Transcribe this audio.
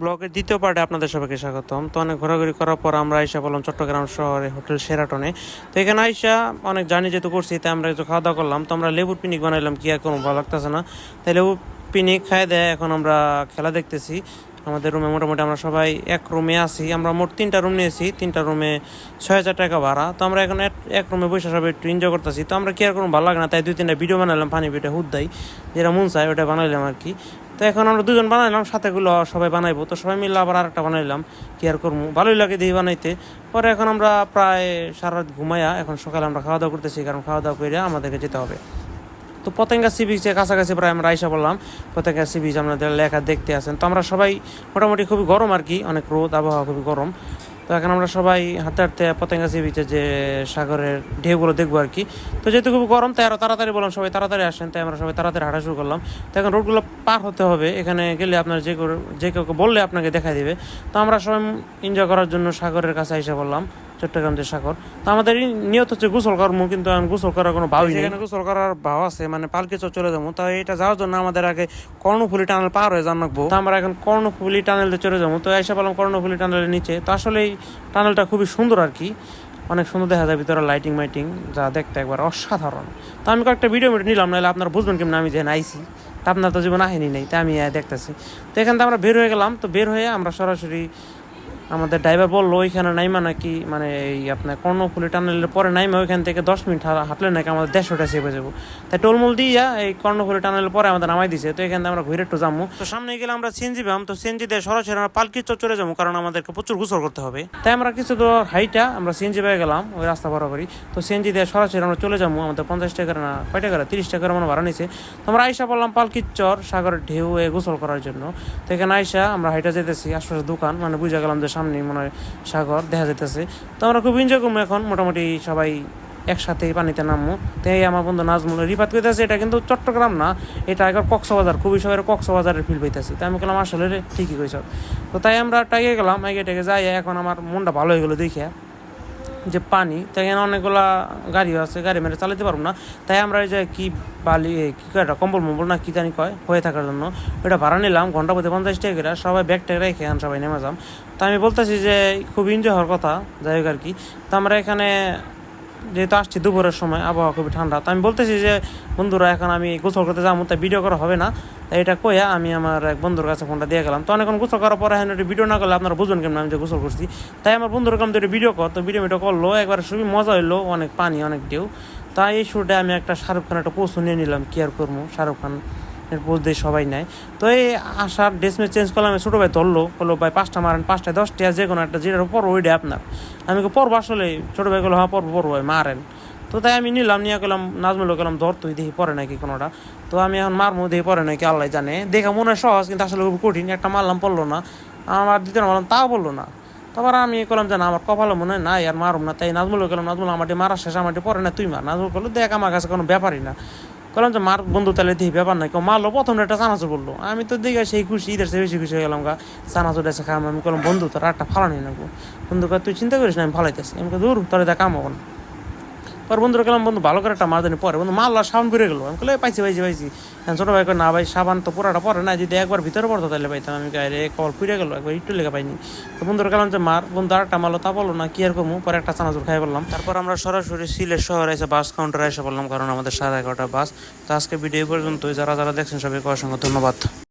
ব্লগের দ্বিতীয় পার্টে আপনাদের সবাইকে স্বাগতম। তো অনেক ঘোরাঘুরি করার পর আমরা আইসা বললাম চট্টগ্রাম শহরে হোটেল সেরাটনে। তো এখানে আইসা অনেক জানি যেহেতু করছি, তাই আমরা একটু খাওয়া দাওয়া করলাম। তো আমরা লেবুর পিনিক বানাইলাম, কি আর কোনো ভালো লাগতেছে না। তাই লেবুর পিনিক খাই দেয় এখন আমরা খেলা দেখতেছি। আমাদের রুমে মোটামুটি আমরা সবাই এক রুমে আছি। আমরা মোট তিনটা রুম নিয়েছি। তিনটা রুমে ছয় হাজার টাকা ভাড়া। তো আমরা এখন এক- রুমে বসে সবাই একটু এনজয় করতেছি। তো আমরা কি আর কোনো ভালো লাগে না? তাই দুই তিনটা ভিডিও বানালাম পানি ভিডিও হুদ্দাই যেটা মন চায় ওটা বানাইলাম আর কি। তো এখন আমরা দুজন বানাইলাম সাথেগুলো সবাই বানাইবো। তো সবাই মিলে আবার আরেকটা বানাইলাম। কি আর করব? ভালোই লাগে দিয়ে বানাইতে। পরে এখন আমরা প্রায় সারা রাত ঘুমাইয়া এখন সকালে আমরা খাওয়া দাওয়া করতেছি, কারণ খাওয়া দাওয়া করে আমাদেরকে যেতে হবে। তো পতেঙ্গা সি বিচের কাছাকাছি প্রায় আমরা আইসা বললাম পতেঙ্গা সি বিচ আপনাদের লেখা দেখতে আছেন। তো আমরা সবাই মোটামুটি খুবই গরম আর কি, অনেক রোদ, আবহাওয়া খুবই গরম। তো এখন আমরা সবাই হাঁটতে হাঁটতে পতেঙ্গা সি বিচের যে সাগরের ঢেউগুলো দেখব আর কি। তো যেহেতু খুব গরম, তাই আরও তাড়াতাড়ি বললাম, সবাই তাড়াতাড়ি আসেন, তাই আমরা সবাই তাড়াতাড়ি হাঁটা শুরু করলাম। তো এখন রোডগুলো পার হতে হবে, এখানে গেলে আপনার যে কেউ যে কাউকে বললে আপনাকে দেখাই দেবে। তো আমরা সবাই এনজয় করার জন্য সাগরের কাছে এসে বললাম চট্টগ্রাম যে সাগর তো আমাদের এই নিয়ত হচ্ছে গোসল কর্ম কিন্তু এখন গোসল করার কোনো ভাবই নেই। এখানে গোসল করার ভাব আছে মানে পালকি চর চলে যাব। তো এটা যাওয়ার জন্য আমাদের আগে কর্ণফুলি টানেল পার হয়ে যান রাখব তো আমরা এখন কর্ণফুলি টানেলে চলে যাব। তো এসে পেলাম কর্ণফুলি টানেলের নিচে। তো আসলে এই টানেলটা খুবই সুন্দর আর কি। অনেক সুন্দর দেখা যায় ভিতরে লাইটিং মাইটিং যা দেখতে একবার অসাধারণ। তো আমি কয়েকটা ভিডিও মিডিও নিলাম নাহলে আপনারা বুঝবেন কেমন আমি যে আইসি তা আপনার তো জীবন আহেনি নেই তাই আমি দেখতেছি। তো এখান থেকে আমরা বের হয়ে গেলাম। তো বের হয়ে আমরা সরাসরি আমাদের ড্রাইভার বলল, ওইখানে নাইমা নাকি মানে এই আপনার কর্ণফুলি টানেলের পরে নাইমা ওইখান থেকে দশ মিনিট হাঁটলে নাকি আমাদের দেড়শোটা সেভে যাব তাই টোলমুল দিয়া এই কর্ণফুলি টানেলের পরে আমাদের নামাই দিছে। তো এখান থেকে আমরা ঘুরে একটু যাব তো সামনে গেলে আমরা সিএনজি পাম। তো সিএনজি দিয়ে সরাসরি আমরা পালকি চলে যাব, কারণ আমাদেরকে প্রচুর গোসল করতে হবে। তাই আমরা কিছু দূর হাইটা আমরা সিএনজি পেয়ে গেলাম, ওই রাস্তা বরাবরই। তো সিএনজি দিয়ে সরাসরি আমরা চলে যাব। আমাদের পঞ্চাশ টাকা না, কয় টাকা তিরিশ টাকার মানে ভাড়া নিছে। তো আমরা আইসা বললাম পালকির চর, সাগরের ঢেউ গোসল করার জন্য। তো এখানে আইসা আমরা হাইটা যেতেছি আশপাশে দোকান মানে বুঝে গেলাম যে সামনে মনে হয় সাগর, দেখা যেতেছে তো আমরা খুব এনজয় করব এখন, মোটামুটি সবাই একসাথে পানিতে নামবো। তাই আমার বন্ধু নাজমুল রিপাত করতেছে এটা কিন্তু চট্টগ্রাম না, এটা একবার কক্সবাজার। খুবই সবাই কক্সবাজারের ফিল পাইতেছি। তাই আমি গেলাম আসলে ঠিকই কইস তো তাই আমরা টাইগে গেলাম আগে টাইগে যাই এখন আমার মনটা ভালো হয়ে গেলো দেখিয়া। যে পানি, তাই এখানে অনেকগুলা গাড়িও আছে, গাড়ি মেরে চালাতে পারব না। তাই আমরা এই যে কি বালি কী কয় কম্বল মম্বল না কী জানি কয়, হয়ে থাকার জন্য ওটা ভাড়া নিলাম, ঘণ্টা প্রতি পঞ্চাশ টাকা সবাই ব্যাগ ট্যাগ রেখে এখন সবাই নেমে যাম। তো আমি বলতেছি যে খুব এনজয় হওয়ার কথা, যাই হোক আর কি। তো আমরা এখানে যেহেতু আসছি দুপুরের সময়, আবহাওয়া খুবই ঠান্ডা। তো আমি বলতেছি যে, বন্ধুরা, এখন আমি গোসল করতে যাব, তাই ভিডিও করা হবে না। তাই এটা কইয়া আমি আমার এক বন্ধুর কাছে ফোনটা দিয়ে গেলাম। তো অনেকক্ষণ গোসল করার পরে এখন ভিডিও না করলে আপনারা বুঝবেন কেমন আমি যে গোসল করছি। তাই আমার বন্ধুর কাম তো ভিডিও কর। তো ভিডিও ভিডিও করল, একবার খুবই মজা হইল, অনেক পানি, অনেক ঢেউ। তাই এই শুটে আমি একটা শাহরুখ খান একটা পোস্ট নিয়ে নিলাম, কি আর করব? শাহরুখ খান পোস্ট দিয়ে সবাই নেয়। তো এই আসার ড্রেস মেস চেঞ্জ করলাম, ছোটো ভাই ধরলো, বলল, ভাই, পাঁচটা মারেন, পাঁচটায় দশটা যে কোনো একটা, যেটার পর ওইটা আপনার। আমি পড়ব আসলে। ছোটো ভাই বলল হ্যাঁ পড়ব পড়ব ভাই মারেন। তো তাই আমি নিলাম, নিয়ে গেলাম নাজমুল গেলাম ধর তুই দেখি পরে নাকি কোনোটা। তো আমি এখন মারমু, দেখি পরে নাকি, আল্লাহ জানে। দেখে মনে হয় সহজ, কিন্তু আসলে খুব কঠিন, একটা মারলাম, পড়ল না। আমার দ্বিতীয় মারলাম, তাও বলল না। তারপর আমি করলাম যে, না, আমার কপালে মনে হয় না আর মারুম না। তাই নাজমুল গেলাম নাজমুল আমাটি মারা শেষ আমাটি পরে না, তুই মার। নাজমুল করল দেখ, আমার কাছে কোনো ব্যাপারই না। বললাম যে, মার বন্ধু তাহলে দেখি, ব্যাপার নাই। কেউ মারলো প্রথম একটা চানাচুর বলল। আমি তো দেখে সেই খুশি, ঈদের সে বেশি খুশি হয়ে গেলাম গা। চানাচুর এসে খাম আমি বললাম বন্ধু, তোর একটা ফালানি নেব বন্ধু তুই চিন্তা করিস না, আমি ফালাইতেছি আমি দূর, তোর এটা কাম হব না। পর বন্ধুরা গেলাম বন্ধু, ভালো করে একটা মাছ পরে। বন্ধু মাল্লা সাবান ফিরে গেলো। আমি কলে পাইছি পাইছি পাইছি। এখন ছোটো ভাই না ভাই, সাবান তো পুরাটা পরে না, যদি একবার ভিতরে পড়তো তাহলে পাইতাম। আমি রে কল ফিরে গেলো, একবার একটু লেগে পাইনি। তো বন্ধুরা গেলাম যে, মার, বন্ধু আর একটা মারলো, তা বলল না, কি করব পরে একটা চানাচুর খাই বললাম। তারপর আমরা সরাসরি সিলেট শহরে এসে বাস কাউন্টারে এসে বললাম, কারণ আমাদের সাড়ে এগারোটা বাস। তো আজকে ভিডিও এই পর্যন্তই। যারা যারা দেখছেন, সবাইকে অসংখ্য ধন্যবাদ।